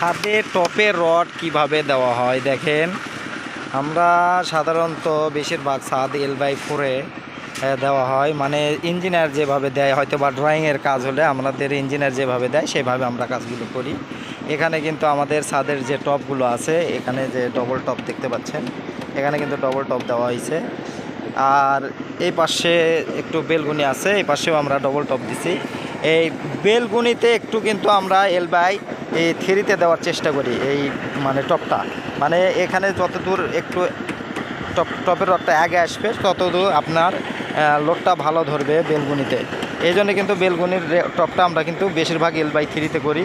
ছাদে টপের রড কীভাবে দেওয়া হয় দেখেন। আমরা সাধারণত বেশিরভাগ ছাদ এল বাই ফোরে দেওয়া হয়। মানে ইঞ্জিনিয়ার যেভাবে দেয় হয়তো বা ড্রয়িংয়ের কাজ হলে আমাদের ইঞ্জিনিয়ার যেভাবে দেয়, সেভাবে আমরা কাজগুলো করি। এখানে কিন্তু আমাদের ছাদের যে টপগুলো আছে, এখানে যে ডবল টপ দেখতে পাচ্ছেন, এখানে কিন্তু ডবল টপ দেওয়া হয়েছে। আর এই পাশে একটু বেলগুনি আছে, এই পাশেও আমরা ডবল টপ দিছি। এই বেলগুনিতে একটু কিন্তু আমরা এল বাই এই থ্রিতে দেওয়ার চেষ্টা করি, এই মানে টপটা। মানে এখানে যতদূর একটু টপ, টপের রডটা আগে আসবে, ততদূর আপনার লোডটা ভালো ধরবে বেলগুনিতে। এই জন্য কিন্তু বেলগুনির টপটা আমরা কিন্তু বেশিরভাগ এল বাই থ্রিতে করি।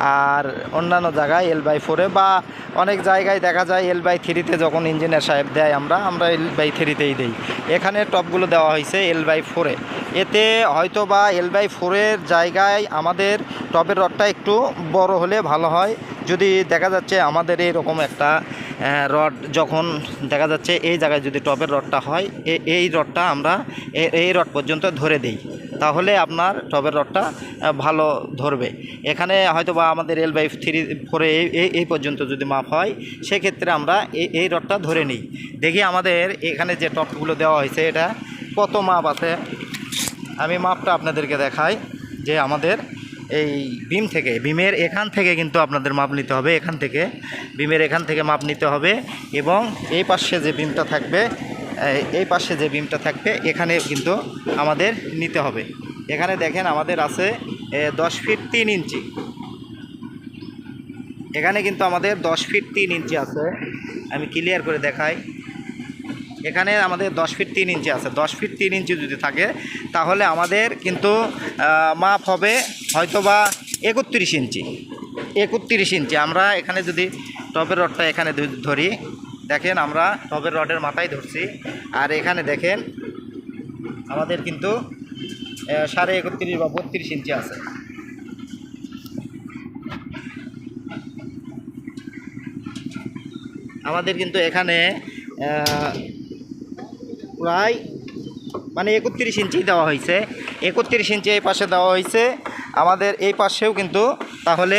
আর অন্যান্য জায়গায় এল বাই ফোরে বা অনেক জায়গায় দেখা যায় এল বাই থ্রিতে যখন ইঞ্জিনিয়ার সাহেব দেয় আমরা আমরা এল বাই থ্রিতেই দিই। এখানে টপগুলো দেওয়া হয়েছে এল বাই ফোরে এতে হয়তো বা এল বাই ফোরের জায়গায় আমাদের টপের রডটা একটু বড় হলে ভালো হয়। যদি দেখা যাচ্ছে আমাদের এরকম একটা রড যখন দেখা যাচ্ছে এই জায়গায় যদি টপের রডটা হয় এই রডটা আমরা এই রড পর্যন্ত ধরে দিই। তাহলে আপনার টবের রডটা ভালো ধরবে। এখানে হয়তো বা আমাদের এল বাই থ্রি ফোরে এই- পর্যন্ত যদি মাপ হয়, সেক্ষেত্রে আমরা এই এই রডটা ধরে নিই। দেখি আমাদের এখানে যে টপগুলো দেওয়া হয়েছে, এটা কত মাপ আছে? আমি মাপটা আপনাদেরকে দেখাই, যে আমাদের এই বিম থেকে, বিমের এখান থেকে কিন্তু আপনাদের মাপ নিতে হবে, এখান থেকে। বিমের এখান থেকে মাপ নিতে হবে এবং এই পাশে যে বিমটা থাকবে এই- পাশে যে বিমটা থাকবে, এখানে কিন্তু আমাদের নিতে হবে। এখানে দেখেন আমাদের আছে দশ ফিট তিন ইঞ্চি। এখানে কিন্তু আমাদের দশ ফিট তিন ইঞ্চি আছে। আমি ক্লিয়ার করে দেখাই। এখানে আমাদের দশ ফিট তিন ইঞ্চি আছে। দশ ফিট তিন ইঞ্চি যদি থাকে, তাহলে আমাদের কিন্তু মাপ হবে হয়তো বা একত্রিশ ইঞ্চি। একত্রিশ ইঞ্চি। আমরা এখানে যদি টপের রডটা এখানে ধরি দেখেন আমরা টবের রডের মাথায় ধরছি। আর এখানে দেখেন, আমাদের কিন্তু সাড়ে একত্রিশ বা বত্রিশ ইঞ্চি আছে। আমাদের কিন্তু এখানে প্রায় মানে একত্রিশ ইঞ্চি দেওয়া হয়েছে। একত্রিশ ইঞ্চি এই পাশে দেওয়া হয়েছে। আমাদের এই পাশেও কিন্তু তাহলে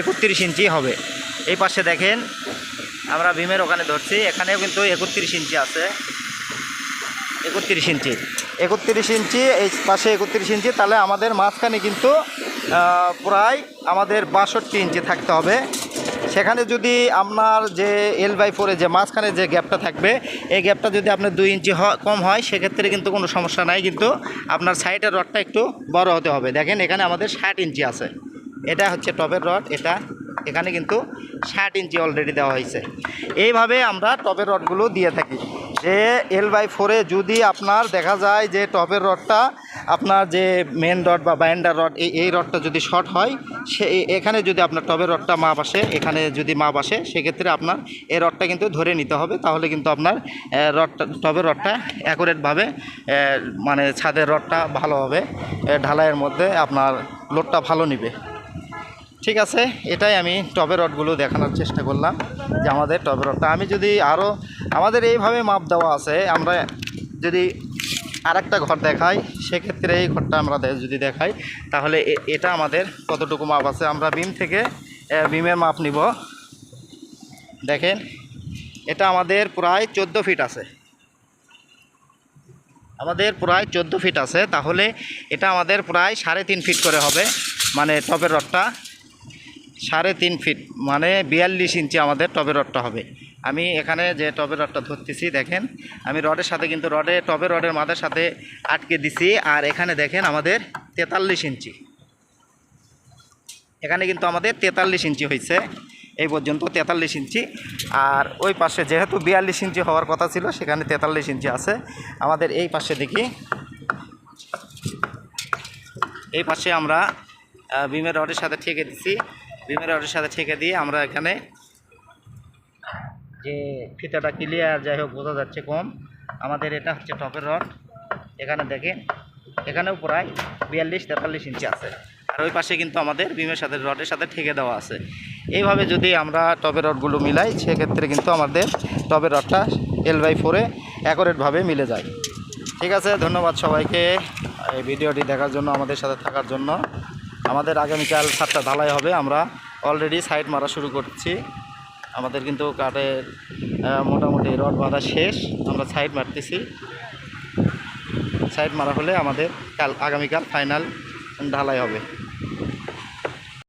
একত্রিশ ইঞ্চি হবে। এই পাশে দেখেন আমরা ভীমের ওখানে ধরছি, এখানেও কিন্তু একত্রিশ ইঞ্চি আছে। একত্রিশ ইঞ্চি। একত্রিশ ইঞ্চি, এই পাশে একত্রিশ ইঞ্চি, তাহলে আমাদের মাঝখানে কিন্তু প্রায় আমাদের বাষট্টি ইঞ্চি থাকতে হবে। সেখানে যদি আপনার যে এল বাই ফোরে যে মাঝখানে যে গ্যাপটা থাকবে, এই গ্যাপটা যদি আপনার দুই ইঞ্চি কম হয়, সেক্ষেত্রে কিন্তু কোনো সমস্যা নাই, কিন্তু আপনার সাইডের রডটা একটু বড় হতে হবে। দেখেন, এখানে আমাদের ষাট ইঞ্চি আছে। এটা হচ্ছে টবের রড, এটা এখানে কিন্তু ষাট ইঞ্চি অলরেডি দেওয়া হয়েছে। এইভাবে আমরা টবের রডগুলো দিয়ে থাকি। যে এল বাই ফোরে যদি আপনার দেখা যায় যে টপের রডটা আপনার যে মেন রড বা বাইন্ডার রড এই এই রডটা যদি শর্ট হয়, সে, এখানে যদি আপনার টবের রডটা মাপ আসে, এখানে যদি মাপ আসে, সেক্ষেত্রে আপনার এই রডটা কিন্তু ধরে নিতে হবে। তাহলে কিন্তু আপনার রডটা টবের রডটা অ্যাকুরেটভাবে মানে ছাদের রডটা ভালো হবে। ঢালাইয়ের মধ্যে আপনার লোডটা ভালো নিবে। ঠিক আছে, এটাই আমি টবের রডগুলো দেখানোর চেষ্টা করলাম যে আমাদের টবের রডটা। আমি যদি আরও আমাদের এইভাবে মাপ দেওয়া আছে, আমরা যদি আরেকটা ঘর দেখাই, সেক্ষেত্রে এই ঘরটা আমরা যদি দেখাই, তাহলে এটা আমাদের কতটুকু মাপ আছে? আমরা বিম থেকে বিমের মাপ নিব। দেখেন, এটা আমাদের প্রায় চোদ্দ ফিট আছে। আমাদের প্রায় চোদ্দ ফিট আছে, তাহলে এটা আমাদের প্রায় সাড়ে তিন ফিট করে হবে মানে টবের রডটা। সাড়ে তিন ফিট মানে বিয়াল্লিশ ইঞ্চি আমাদের টবের রডটা হবে। আমি এখানে যে টবের রডটা ধরতেছি, দেখেন, আমি রডের সাথে কিন্তু রডে টবের রডের মাথার সাথে আটকে দিছি, আর এখানে দেখেন আমাদের তেতাল্লিশ ইঞ্চি। এখানে কিন্তু আমাদের তেতাল্লিশ ইঞ্চি হয়েছে এই পর্যন্ত তেতাল্লিশ ইঞ্চি। আর ওই পাশে যেহেতু বিয়াল্লিশ ইঞ্চি হওয়ার কথা ছিল, সেখানে তেতাল্লিশ ইঞ্চি আছে। আমাদের এই পাশে দেখি, এই পাশে আমরা বিমের রডের সাথে ঠেকে দিছি। বিমের রডের সাথে ঠেকে দিয়ে আমরা এখানে যে ফিতাটা ক্লিয়ার যাই হোক, বোঝা যাচ্ছে কম। আমাদের এটা হচ্ছে টপের রড। এখানে দেখেন, এখানেও প্রায় বিয়াল্লিশ, তেতাল্লিশ ইঞ্চি আছে। আর ওই পাশে কিন্তু আমাদের বিমের সাথে, রডের সাথে ঠেকে দেওয়া আছে। এইভাবে যদি আমরা টবের রডগুলো মিলাই, সেক্ষেত্রে কিন্তু আমাদের টবের রডটা এল বাই ফোরে অ্যাকোরেটভাবে মিলে যায়। ঠিক আছে, ধন্যবাদ সবাইকে এই ভিডিওটি দেখার জন্য, আমাদের সাথে থাকার জন্য। আমাদের আগামীকাল সাতটা ঢালাই হবে, আমরা অলরেডি সাইড মারা শুরু করছি। আমাদের কিন্তু কাঠের মোটামুটি রড বাঁধা শেষ, আমরা সাইড মারতেছি। সাইড মারা হলে আমাদের কাল, আগামীকাল ফাইনাল ঢালাই হবে।